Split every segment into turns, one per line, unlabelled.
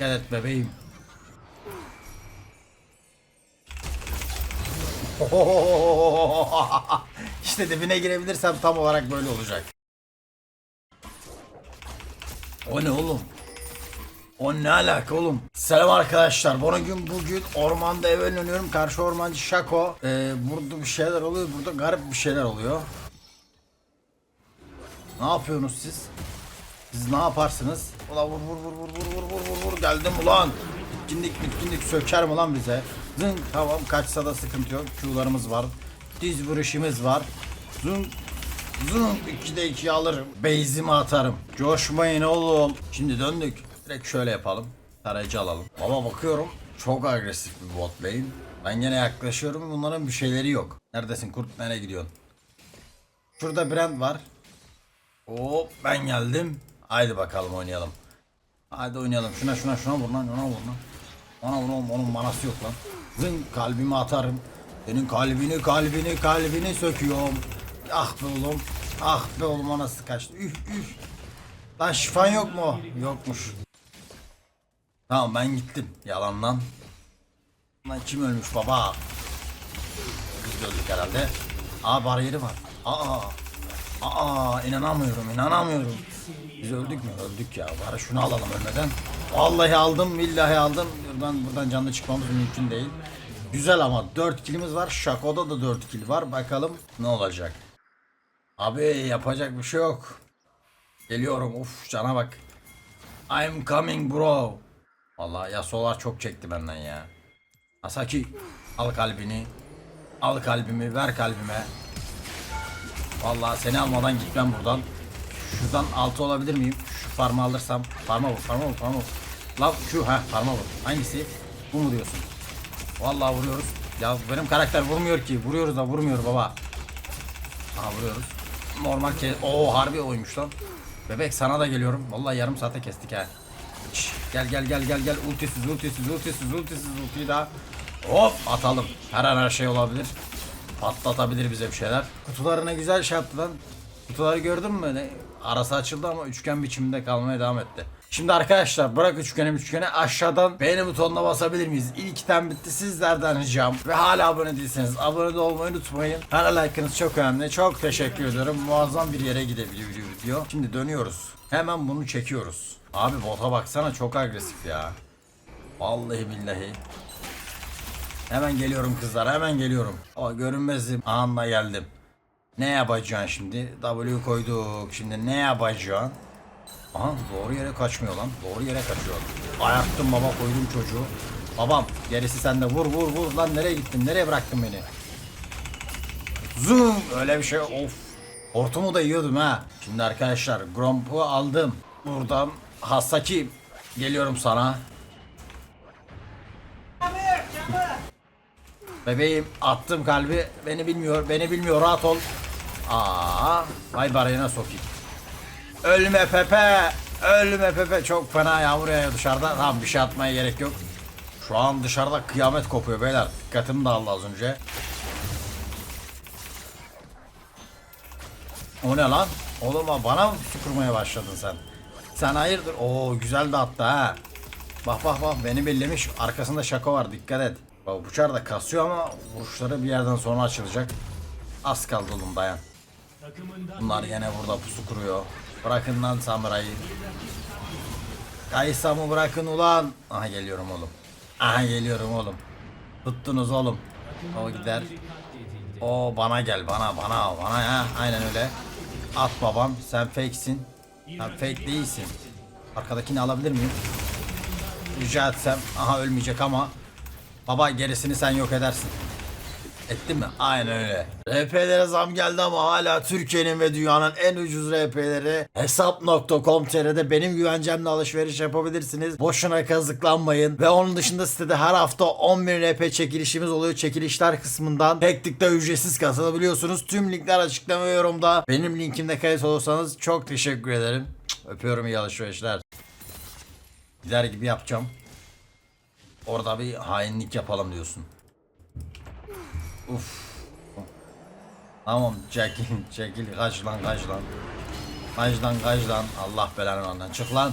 Et bebeğim. işte dibine girebilirsem tam olarak böyle olacak. O ne oğlum? O ne alaka oğlum? Selam arkadaşlar. Bugün bugün ormanda eve dönüyorum. Karşı ormancı Şako. Ee, burada bir şeyler oluyor. Burada garip bir şeyler oluyor. Ne yapıyorsunuz siz? Siz ne yaparsınız? Ulan vur vur vur vur vur vur vur vur vur geldim ulan. Bitkinlik bitkinlik söker mi lan bize? Zın tamam kaçsa da sıkıntı yok. Q'larımız var. Diz vuruşumuz var. Zın zın 2'de 2 alırım. Beyzimi atarım. Coşmayın oğlum. Şimdi döndük. Direkt şöyle yapalım. Tarayıcı alalım. Ama bakıyorum çok agresif bir bot lane. Ben gene yaklaşıyorum bunların bir şeyleri yok. Neredesin kurt nereye gidiyorsun? Şurada Brand var. Hop ben geldim. Haydi bakalım oynayalım. Haydi oynayalım. Şuna şuna şuna vur lan. Ona vur lan. Ona vur oğlum. Onun manası yok lan. Zın kalbimi atarım. Senin kalbini kalbini kalbini söküyorum. Ah be oğlum. Ah be oğlum anası kaçtı. Üf üf. Lan şifan yok mu? Yokmuş. Tamam ben gittim. Yalandan. Lan kim ölmüş baba? Biz öldük herhalde. Aa bariyeri var. Aa. Aa inanamıyorum inanamıyorum. Biz öldük mü? Öldük ya. Bari şunu alalım ölmeden. Vallahi aldım billahi aldım. Buradan, buradan canlı çıkmamız mümkün değil. Güzel ama 4 kilimiz var. Şako'da da 4 kill var. Bakalım ne olacak. Abi yapacak bir şey yok. Geliyorum. Uf cana bak. I'm coming bro. Vallahi Yasuo'lar çok çekti benden ya. Asaki al kalbini. Al kalbimi ver kalbime. Vallahi seni almadan gitmem buradan. Şuradan altı olabilir miyim? Şu farmı alırsam. Farma vur, farma vur, farma vur. La şu ha farma vur. Hangisi? Bu mu diyorsun? Vallahi vuruyoruz. Ya benim karakter vurmuyor ki. Vuruyoruz da vurmuyor baba. Aha vuruyoruz. Normal ke... Oo harbi oymuş lan. Bebek sana da geliyorum. Vallahi yarım saate kestik ha. Gel gel gel gel gel. Ultisiz ultisiz ultisiz ultisiz ultiyi daha. Hop atalım. Her an her şey olabilir. Patlatabilir bize bir şeyler. Kutularına güzel şey yaptı lan. Kutuları gördün mü? Ne? Arası açıldı ama üçgen biçiminde kalmaya devam etti. Şimdi arkadaşlar bırak üçgeni üçgeni aşağıdan beğeni butonuna basabilir miyiz? İlk item bitti sizlerden ricam. Ve hala abone değilseniz abone de olmayı unutmayın. Her like'ınız çok önemli. Çok teşekkür ediyorum. Muazzam bir yere gidebiliyor video. Şimdi dönüyoruz. Hemen bunu çekiyoruz. Abi bota baksana çok agresif ya. Vallahi billahi. Hemen geliyorum kızlar hemen geliyorum. O görünmezim anla geldim. Ne yapacaksın şimdi? W koyduk. Şimdi ne yapacaksın? Aha doğru yere kaçmıyor lan. Doğru yere kaçıyor. Ayaktım baba koydum çocuğu. Babam gerisi sende vur vur vur lan nereye gittin nereye bıraktın beni? Zoom öyle bir şey of. Hortumu da yiyordum ha. Şimdi arkadaşlar Gromp'u aldım. Buradan Hasaki geliyorum sana. Bebeğim attım kalbi. Beni bilmiyor. Beni bilmiyor. Rahat ol. Aa, vay barayına sokayım. Ölme Pepe. Ölme Pepe. Çok fena yağmur yağıyor dışarıda. Tamam bir şey atmaya gerek yok. Şu an dışarıda kıyamet kopuyor beyler. Dikkatim dağıldı az önce. O ne lan? Oğlum bana mı süpürmeye başladın sen? Sen hayırdır? Oo güzel de attı ha. Bak bak bak beni bellemiş. Arkasında şaka var dikkat et. Bak bıçar da kasıyor ama vuruşları bir yerden sonra açılacak. Az kaldı oğlum dayan. Bunlar yine burada pusu kuruyor. Bırakın lan samurayı. Kaysamı bırakın ulan. Aha geliyorum oğlum. Aha geliyorum oğlum. Tuttunuz oğlum. O gider. O bana gel bana bana bana ya aynen öyle. At babam sen fakesin. Sen fake değilsin. Arkadakini alabilir miyim? Rica etsem. Aha ölmeyecek ama. Baba gerisini sen yok edersin. Ettin mi? Aynen öyle. RP'lere zam geldi ama hala Türkiye'nin ve dünyanın en ucuz RP'leri hesap.com.tr'de benim güvencemle alışveriş yapabilirsiniz. Boşuna kazıklanmayın. Ve onun dışında sitede her hafta 10.000 RP çekilişimiz oluyor. Çekilişler kısmından tek tıkta ücretsiz katılabiliyorsunuz. Tüm linkler açıklama ve yorumda. Benim linkimde kayıt olursanız çok teşekkür ederim. Öpüyorum iyi alışverişler. Gider gibi yapacağım. Orada bir hainlik yapalım diyorsun. Uf. Tamam çekil çekil kaç lan kaç lan. Kaç lan kaç lan. Allah belanı ondan çık lan.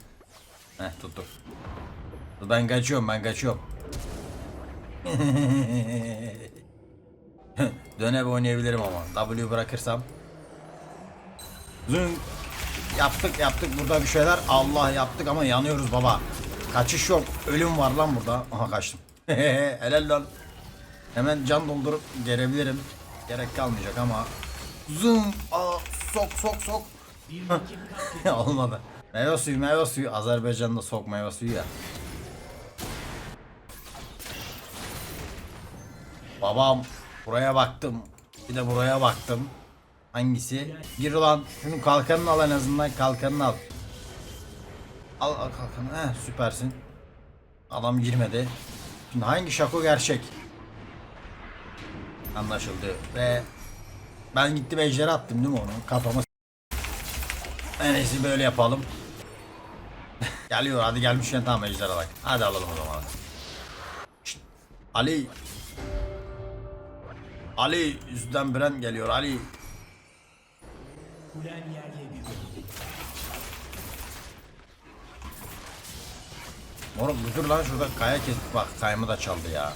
Heh tuttuk. Ben kaçıyorum ben kaçıyorum. Döne oynayabilirim ama. W bırakırsam. Zın. Yaptık yaptık burada bir şeyler. Allah yaptık ama yanıyoruz baba. Kaçış yok. Ölüm var lan burada. Aha kaçtım. Helal lan. Hemen can doldurup gelebilirim. Gerek kalmayacak ama. Zım. Aa, sok sok sok. Olmadı. Meyve suyu meyve suyu. Azerbaycan'da sok meyve suyu ya. Babam buraya baktım. Bir de buraya baktım. Hangisi? Gir ulan. Şunun kalkanını al en azından. Kalkanını al. Al, al kalkanı. Heh, süpersin. Adam girmedi. Şimdi hangi şako gerçek? Anlaşıldı. Ve ben gittim ejderi attım değil mi onu? Kafama En iyisi böyle yapalım. Geliyor hadi gelmişken tamam ejder alak. Hadi alalım o zaman. Şşt, Ali. Ali yüzden Bren geliyor Ali. Moruk dur lan şurada kaya kes bak kayımı da çaldı ya.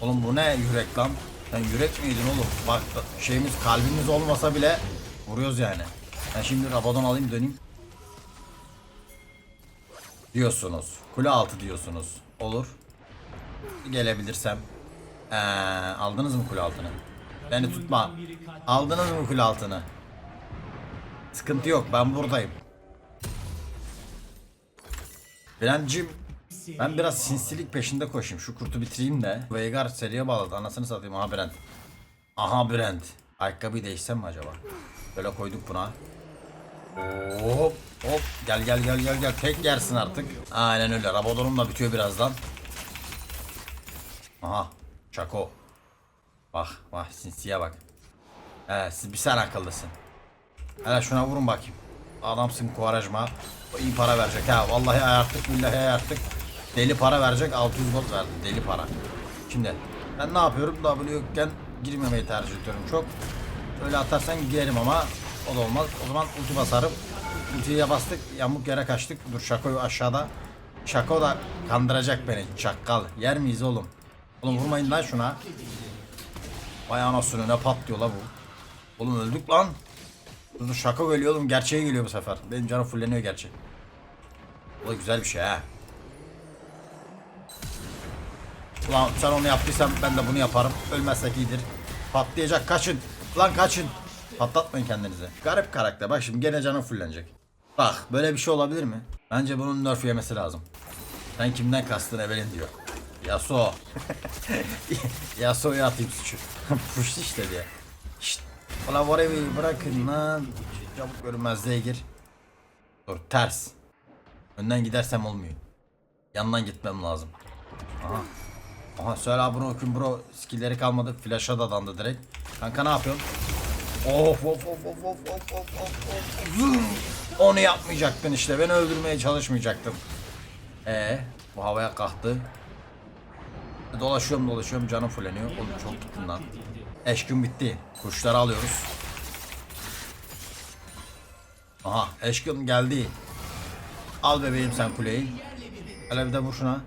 Oğlum bu ne yürek lan? Sen yürek oğlum? Bak şeyimiz kalbimiz olmasa bile vuruyoruz yani. Ben şimdi Rabadon alayım döneyim. Diyorsunuz. Kule altı diyorsunuz. Olur. Gelebilirsem. Ee, aldınız mı kule altını? Beni tutma. Aldınız mı kule altını? Sıkıntı yok ben buradayım. Birencim ben biraz sinsilik peşinde koşayım. Şu kurtu bitireyim de. Veigar seriye bağladı. Anasını satayım. Aha Brent. Aha Brent. Ayakkabıyı değişsem mi acaba? Böyle koyduk buna. Hop hop. Gel gel gel gel gel. Tek yersin artık. Aynen öyle. Rabadonum da bitiyor birazdan. Aha. Çako. Bak bak sinsiye bak. He siz bir sen akıllısın. Hele şuna vurun bakayım. Adamsın Kuvarajma. İyi para verecek ha. Vallahi ayarttık billahi ayarttık. Deli para verecek 600 gold verdi. Deli para. Şimdi ben ne yapıyorum? W yokken girmemeyi tercih ediyorum çok. Öyle atarsan girerim ama o da olmaz. O zaman ulti basarım. Ultiye bastık. Yamuk yere kaçtık. Dur Şako'yu aşağıda. Şako da kandıracak beni. Çakkal. Yer miyiz oğlum? Oğlum vurmayın lan şuna. Vay anasını ne patlıyor la bu. Oğlum öldük lan. Dur şaka geliyor oğlum gerçeğe geliyor bu sefer. Benim canım fulleniyor gerçek. Bu da güzel bir şey ha. Ulan sen onu yaptıysan ben de bunu yaparım. Ölmezsek iyidir. Patlayacak kaçın. Lan kaçın. Patlatmayın kendinizi. Garip karakter. Bak şimdi gene canım fullenecek. Bak böyle bir şey olabilir mi? Bence bunun nerf yemesi lazım. Sen kimden kastın Evelyn diyor. Yasuo. Yasuo'ya atayım suçu. Puştu işte diye. Şşt. Ulan Vorevi bırakın lan. Çabuk görünmezliğe gir. Dur ters. Önden gidersem olmuyor. Yandan gitmem lazım. Aha. Aha söyle bro okuyun bro. Skillleri kalmadı. Flash'a da dandı direkt. Kanka ne yapıyorsun? Of of of of of of of of of. Onu yapmayacaktın işte. Beni öldürmeye çalışmayacaktın. Ee, bu havaya kalktı. Dolaşıyorum dolaşıyorum canım fulleniyor. Oğlum çok gittim lan. Eşkün bitti. Kuşları alıyoruz. Aha eşkın geldi. Al bebeğim sen kuleyi. Hele bir de vur şuna.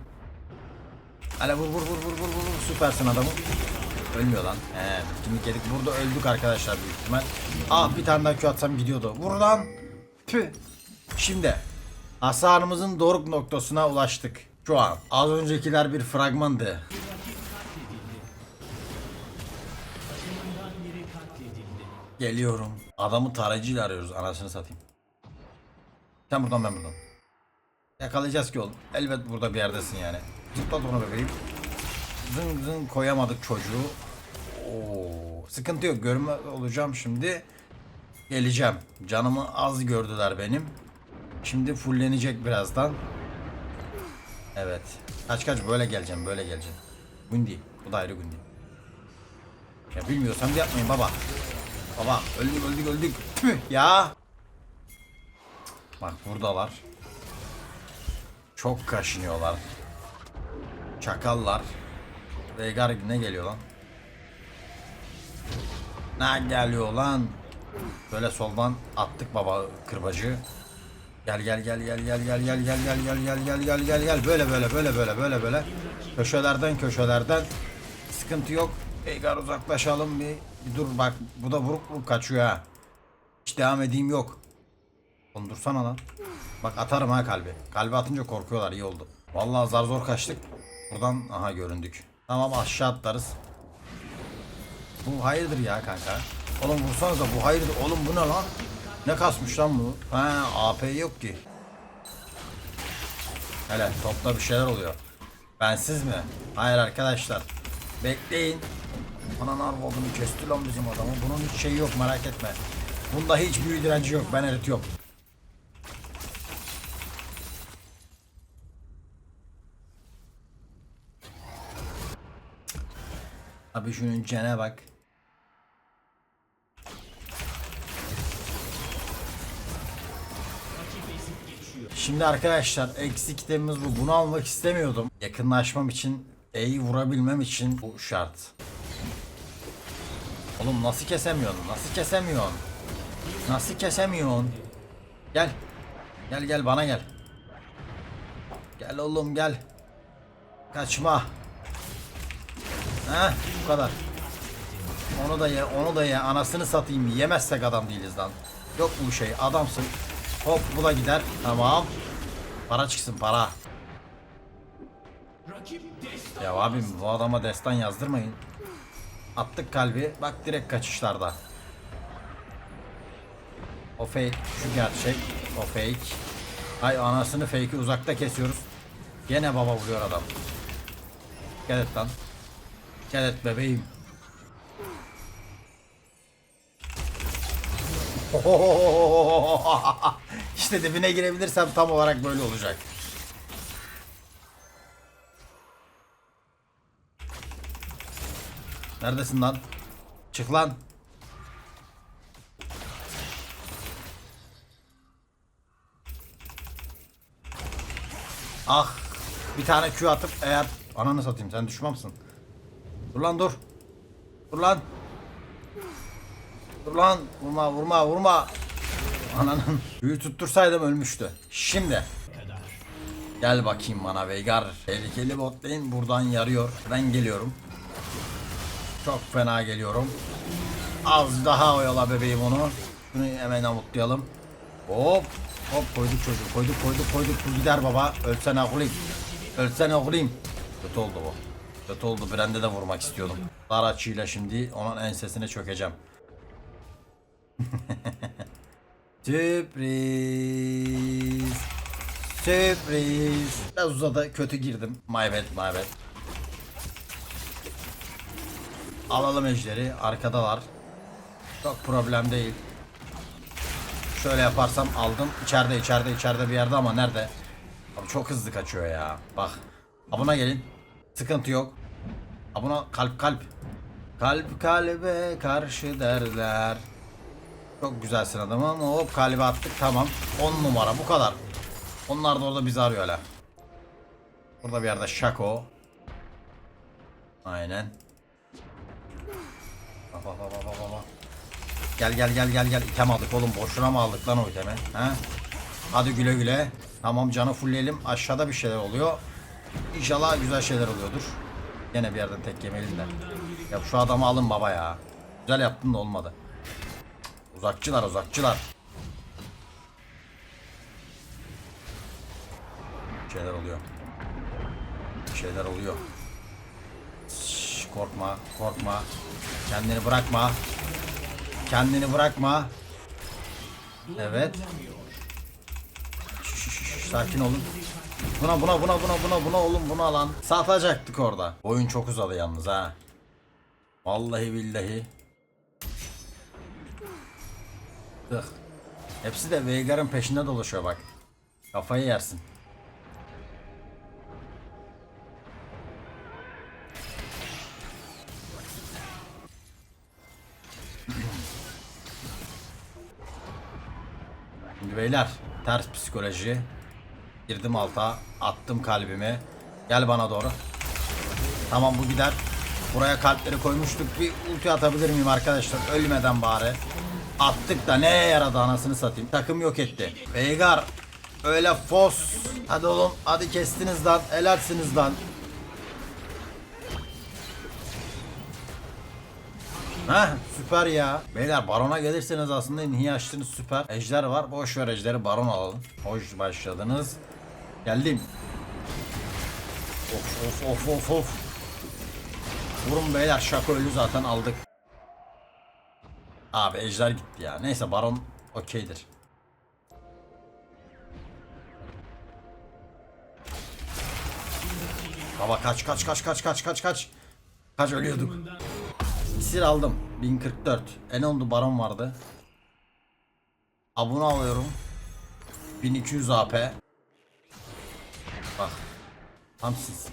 Hele vur vur vur vur vur vur. Süpersin adamım. Ölmüyor lan. He, bitkinlik yedik. Burada öldük arkadaşlar büyük ihtimal. Ah bir tane daha Q atsam gidiyordu. Vur lan. Püh. Şimdi hasarımızın doruk noktasına ulaştık. Şu an. Az öncekiler bir fragmandı. Geliyorum. Adamı tarayıcıyla arıyoruz. Anasını satayım. Sen buradan ben buradan. Yakalayacağız ki oğlum. Elbet burada bir yerdesin yani. Zıplat onu bebeğim. Zın zın koyamadık çocuğu. Oo, sıkıntı yok. Görme olacağım şimdi. Geleceğim. Canımı az gördüler benim. Şimdi fullenecek birazdan. Evet. Kaç kaç böyle geleceğim böyle geleceğim. Gundi. Bu da ayrı Gundi. Ya bilmiyorsam yapmayın baba. Baba öldük öldük öldük. Tüh ya. Bak buradalar. Çok kaşınıyorlar. Çakallar. Veigar ne geliyor lan? Ne geliyor lan? Böyle soldan attık baba kırbacı. Gel gel gel gel gel gel gel gel gel gel gel gel gel gel gel böyle böyle böyle böyle böyle böyle köşelerden köşelerden sıkıntı yok. Veigar uzaklaşalım bir, bir dur bak bu da vurup vurup kaçıyor ha. Hiç devam edeyim yok. Oğlum dursana lan. Bak atarım ha kalbi. Kalbi atınca korkuyorlar iyi oldu. Vallahi zar zor kaçtık. Buradan aha göründük. Tamam aşağı atlarız. Bu hayırdır ya kanka. Oğlum vursanıza bu hayırdır. Oğlum bu ne lan? Ne kasmış lan bu? Ha AP yok ki. Hele topla bir şeyler oluyor. Bensiz mi? Hayır arkadaşlar. Bekleyin. Anan arvadını kesti lan bizim adamı. Bunun hiç şeyi yok merak etme. Bunda hiç büyü direnci yok. Ben eritiyorum. Abi şunun cene bak. Şimdi arkadaşlar eksik kitabımız bu. Bunu almak istemiyordum. Yakınlaşmam için, E'yi vurabilmem için bu şart. Oğlum nasıl kesemiyorsun? Nasıl kesemiyorsun? Nasıl kesemiyorsun? Gel. Gel gel bana gel. Gel oğlum gel. Kaçma. Heh bu kadar. Onu da ye, onu da ye. Anasını satayım. Yemezsek adam değiliz lan. Yok bu şey. Adamsın. Hop bu da gider. Tamam. Para çıksın para. Ya abim bu adama destan yazdırmayın. Attık kalbi. Bak direkt kaçışlarda. O fake. Şu gerçek. O fake. Ay anasını fake'i uzakta kesiyoruz. Gene baba vuruyor adam. Gel et lan. Gel bebeğim. işte dibine girebilirsem tam olarak böyle olacak. Neredesin lan? Çık lan. Ah. Bir tane Q atıp eğer ananı satayım sen düşmamsın. Dur lan dur. Dur lan. Dur lan. Vurma vurma vurma. Ananın. Büyü tuttursaydım ölmüştü. Şimdi. Gel bakayım bana Veigar. Tehlikeli bot lane buradan yarıyor. Ben geliyorum. Çok fena geliyorum. Az daha oyala bebeğim onu. Şunu hemen amutlayalım. Hop. Hop koyduk çocuğu. Koyduk koyduk koyduk. Bu gider baba. Ölsene oğlum. Ölsene oğlum. Kötü oldu bu. Kötü oldu. Brand'e de vurmak istiyordum. Dar açıyla şimdi onun ensesine çökeceğim. Sürpriz. Sürpriz. Biraz uzadı. Kötü girdim. My bad, my bad. Alalım ejderi. Arkadalar. Çok problem değil. Şöyle yaparsam aldım. İçeride içeride içeride bir yerde ama nerede? Abi çok hızlı kaçıyor ya. Bak. Abuna gelin. Sıkıntı yok. Abuna kalp kalp. Kalp kalbe karşı derler. Çok güzelsin adamım. Hop kalbe attık tamam. 10 numara bu kadar. Onlar da orada bizi arıyor hala. Burada bir yerde Şako. Aynen. Gel gel gel gel gel item aldık oğlum boşuna mı aldık lan o itemi ha? Hadi güle güle. Tamam canı fullleyelim aşağıda bir şeyler oluyor. İnşallah güzel şeyler oluyordur. Yine bir yerden tek yemeliyim de. Ya şu adamı alın baba ya. Güzel yaptın da olmadı. Uzakçılar uzakçılar. Bir şeyler oluyor. Bir şeyler oluyor. Şş, korkma korkma. Kendini bırakma. Kendini bırakma. Evet. Şş, şş, şş, sakin olun. Buna buna buna buna buna buna oğlum buna lan. Satacaktık orada. Oyun çok uzadı yalnız ha. Vallahi billahi. Dıh. Hepsi de Veigar'ın peşinde dolaşıyor bak. Kafayı yersin. Şimdi beyler ters psikoloji. Girdim alta, attım kalbimi. Gel bana doğru. Tamam bu gider. Buraya kalpleri koymuştuk. Bir ulti atabilir miyim arkadaşlar? Ölmeden bari. Attık da neye yaradı anasını satayım. Takım yok etti. Veigar Öyle fos. Hadi oğlum hadi kestiniz lan. Helalsiniz lan. Heh süper ya. Beyler barona gelirseniz aslında niye süper. Ejder var. Boş ver ejderi baron alalım. Hoş başladınız. Geldim. Of of of of of. Vurun beyler şaka ölü zaten aldık. Abi ejder gitti ya. Neyse baron okeydir. Baba kaç kaç kaç kaç kaç kaç kaç. Kaç ölüyorduk. İksir aldım. 1044. En oldu baron vardı. Abone alıyorum. 1200 AP. Bak. Tam siz.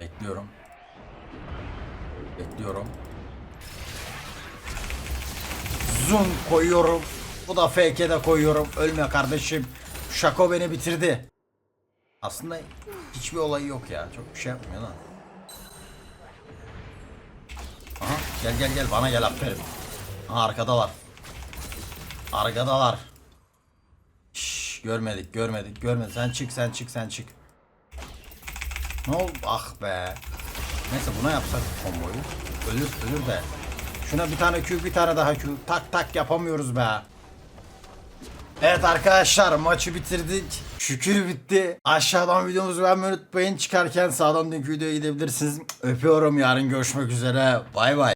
Bekliyorum. Bekliyorum. Zoom koyuyorum. Bu da fake'e koyuyorum. Ölme kardeşim. Şako beni bitirdi. Aslında hiçbir olayı yok ya. Çok bir şey yapmıyor lan. Aha gel gel gel bana gel aferin. Aha arkadalar. Arkadalar. Görmedik görmedik görmedik. Sen çık sen çık sen çık. Ne oldu? Ah be. Neyse buna yapsak komboyu. Ölür ölür de. Şuna bir tane Q bir tane daha Q. Tak tak yapamıyoruz be. Evet arkadaşlar maçı bitirdik. Şükür bitti. Aşağıdan videomuzu beğenmeyi unutmayın. Çıkarken sağdan dünkü videoya gidebilirsiniz. Öpüyorum yarın görüşmek üzere. Bay bay.